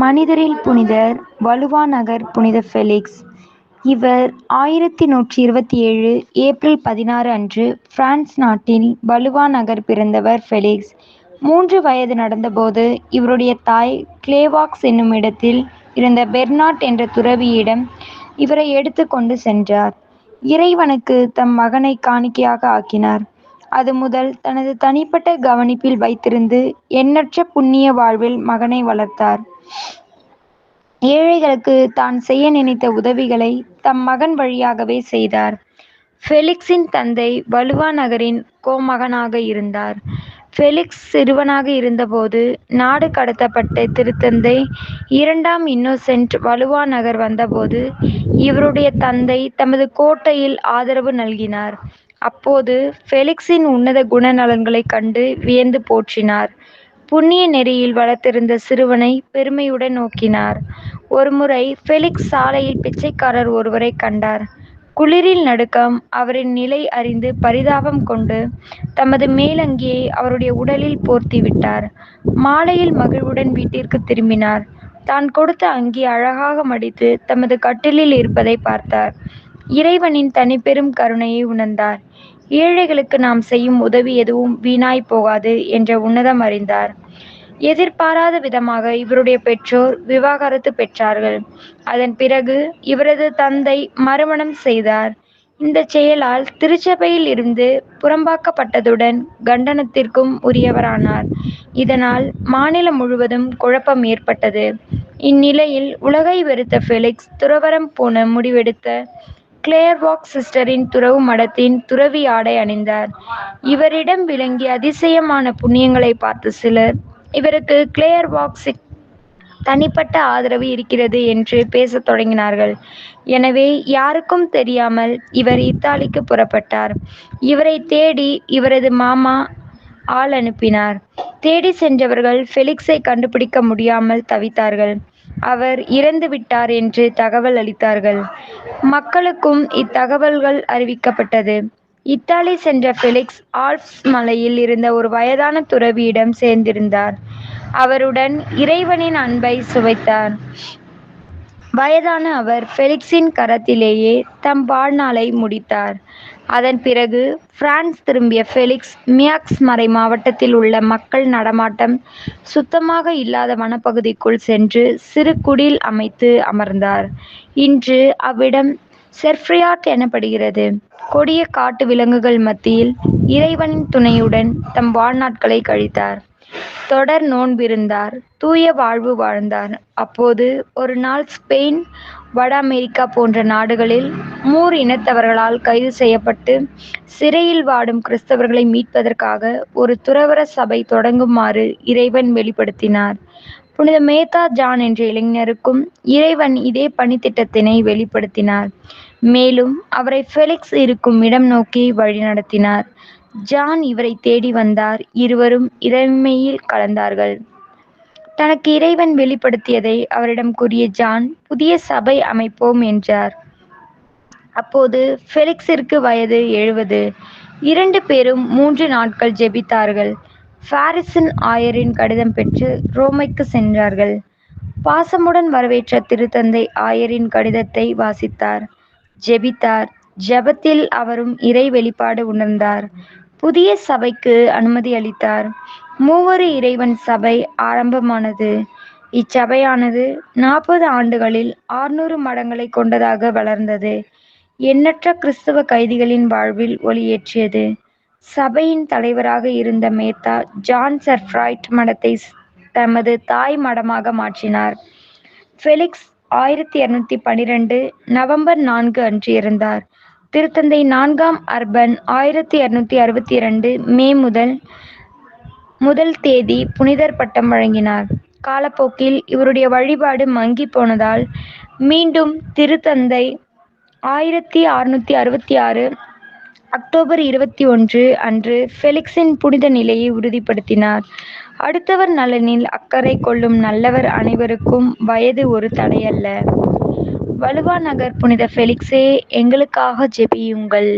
மனிதரில் புனிதர் வலுவா நகர் புனித ஃபெலிக்ஸ். இவர் ஆயிரத்தி நூற்றி இருபத்தி ஏழு ஏப்ரல் பதினாறு அன்று பிரான்ஸ் நாட்டில் வலுவா நகர் பிறந்தவர் ஃபெலிக்ஸ். மூன்று வயது நடந்தபோது இவருடைய தாய் கிளேவாக்ஸ் என்னும் இடத்தில் இருந்த பெர்னாட் என்ற துறவியிடம் இவரை எடுத்து கொண்டு சென்றார். இறைவனுக்கு தம் மகனை காணிக்கையாக ஆக்கினார். அது முதல் தனது தனிப்பட்ட கவனிப்பில் வைத்திருந்து எண்ணற்ற புண்ணிய வாழ்வில் மகனை வளர்த்தார். ஏழைகளுக்கு தான் செய்ய நினைத்த உதவிகளை தம் மகன் வழியாகவே செய்தார். ஃபெலிக்ஸின் தந்தை வலுவா நகரின் கோமகனாக இருந்தார். ஃபெலிக்ஸ் சிறுவனாக இருந்தபோது நாடு கடத்தப்பட்ட திருத்தந்தை இரண்டாம் இன்னோசென்ட் வலுவா நகர் வந்தபோது இவருடைய தந்தை தமது கோட்டையில் ஆதரவு நல்கினார். அப்போது ஃபெலிக்ஸின் உன்னத குணநலன்களைக் கண்டு வியந்து போற்றினார். புண்ணிய நெறியில் வளர்த்திருந்த சிறுவனை பெருமையுடன் நோக்கினார். ஒருமுறை ஃபெலிக்ஸ் சாலையில் பிச்சைக்காரர் ஒருவரை கண்டார். குளிரில் நடுக்கம் அவரின் நிலை அறிந்து பரிதாபம் கொண்டு தமது மேலங்கியை அவருடைய உடலில் போர்த்தி விட்டார். மாலையில் மகிழ்வுடன் வீட்டிற்கு திரும்பினார். தான் கொடுத்த அங்கி அழகாக மடித்து தமது கட்டிலில் இருப்பதை பார்த்தார். இறைவனின் தனிப்பெரும் கருணையை உணர்ந்தார். ஏழைகளுக்கு நாம் செய்யும் உதவி எதுவும் வீணாய் போகாது என்ற உன்னதம் அறிந்தார். எதிர்பாராத விதமாக இவருடைய பெற்றோர் விவாகரத்து பெற்றார்கள். அதன் பிறகு இவரது தந்தை மறுமணம் செய்தார். இந்த செயலால் திருச்சபையில் இருந்து புறம்பாக்கப்பட்டதுடன் கண்டனத்திற்கும் உரியவரானார். இதனால் மாநிலம் முழுவதும் குழப்பம் ஏற்பட்டது. இந்நிலையில் உலகை வெறுத்த ஃபெலிக்ஸ் துறவரம் போன முடிவெடுத்த கிளேர்வாக் சிஸ்டரின் துறவு மடத்தின் துறவி ஆடை அணிந்தார். இவரிடம் விளங்கிய அதிசயமான புண்ணியங்களை பார்த்த சிலர் இவருக்கு கிளேர்வாக்ஸ் தனிப்பட்ட ஆதரவு இருக்கிறது என்று பேசத் தொடங்கினார்கள். எனவே யாருக்கும் தெரியாமல் இவர் இத்தாலிக்கு புறப்பட்டார். இவரை தேடி இவரது மாமா ஆள் அனுப்பினார். தேடி சென்றவர்கள் ஃபெலிக்ஸை கண்டுபிடிக்க முடியாமல் தவித்தார்கள். அவர் இறந்து விட்டார் என்று தகவல் அளித்தார்கள். மக்களுக்கும் இத்தகவல்கள் அறிவிக்கப்பட்டது. இத்தாலி சென்ற ஃபெலிக்ஸ் ஆல்ப்ஸ் மலையில் இருந்த ஒரு வயதான துறவியிடம் சேர்ந்திருந்தார். அவருடன் இறைவனின் அன்பை சுவைத்தார். வயதான அவர் ஃபெலிக்ஸின் கரத்திலேயே தம் வாழ்நாளை முடித்தார். அதன் பிறகு பிரான்ஸ் திரும்பிய ஃபெலிக்ஸ் மியாக்ஸ் மறை மாவட்டத்தில் உள்ள மக்கள் நடமாட்டம் சுத்தமாக இல்லாத வனப்பகுதிக்குள் சென்று சிறு குடில் அமைத்து அமர்ந்தார். இன்று அவ்விடம் செர்ஃப்ரியாட் எனப்படுகிறது. கொடிய காட்டு விலங்குகள் மத்தியில் இறைவனின் துணையுடன் தம் வாழ்நாட்களை கழித்தார். தொடர் நோன்பிருந்தார் தூய வாழ்வு வாழ்ந்தார். அப்போது ஒரு நாள் ஸ்பெயின் வட அமெரிக்கா போன்ற நாடுகளில் மூர் இனத்தவர்களால் கைது செய்யப்பட்டு சிறையில் வாடும் கிறிஸ்தவர்களை மீட்பதற்காக ஒரு துறவர சபை தொடங்குமாறு இறைவன் வெளிப்படுத்தினார். புனித மேத்தா ஜான் என்ற இளைஞருக்கும் இறைவன் இதே பணித்திட்டத்தினை வெளிப்படுத்தினார். மேலும் அவரை ஃபெலிக்ஸ் இருக்கும் இடம் நோக்கி வழிநடத்தினார். ஜான் இவரை தேடி வந்தார். இருவரும் இறைமையில் கலந்தார்கள். தனக்கு இறைவன் வெளிப்படுத்தியதை அவரிடம் கூறிய ஜான் புதிய சபை அமைப்போம் என்றார். அப்போது ஃபெலிக்ஸிற்கு வயது எழுபது இரண்டு பேரும் மூன்று நாட்கள் ஜெபித்தார்கள். பாரிஸின் ஆயரின் கடிதம் பெற்று ரோமைக்கு சென்றார்கள். பாசமுடன் வரவேற்ற திருத்தந்தை ஆயரின் கடிதத்தை வாசித்தார். ஜெபித்தார். ஜெபத்தில் அவரும் இறை வெளிப்பாடு உணர்ந்தார். புதிய சபைக்கு அனுமதி அளித்தார். மூவரு இறைவன் சபை ஆரம்பமானது. இச்சபையானது நாற்பது ஆண்டுகளில் ஆறுநூறு மடங்களை கொண்டதாக வளர்ந்தது. எண்ணற்ற கிறிஸ்தவ கைதிகளின் வாழ்வில் ஒளியேற்றியது. சபையின் தலைவராக இருந்த மேத்தா ஜான் சர்ஃப்ராய்ட் மடத்தை தமது தாய் மடமாக மாற்றினார். ஃபெலிக்ஸ் ஆயிரத்தி இருநூத்தி பனிரெண்டு நவம்பர் நான்கு அன்று இருந்தார் திருத்தந்தை நான்காம் அர்பன் ஆயிரத்தி இருநூத்தி அறுபத்தி இரண்டு மே முதல் முதல் தேதி புனிதர் பட்டம் வழங்கினார். காலப்போக்கில் இவருடைய வழிபாடு மங்கி போனதால் மீண்டும் திருத்தந்தை ஆயிரத்தி அறுநூத்தி அறுபத்தி ஆறு அக்டோபர் இருபத்தி ஒன்று அன்று ஃபெலிக்ஸின் புனித நிலையை உறுதிப்படுத்தினார். அடுத்தவர் நலனில் அக்கறை கொள்ளும் நல்லவர் அனைவருக்கும் வயது ஒரு தடையல்ல. வலுவா நகர் புனித ஃபெலிக்ஸே எங்களுக்காக ஜெபியுங்கள்.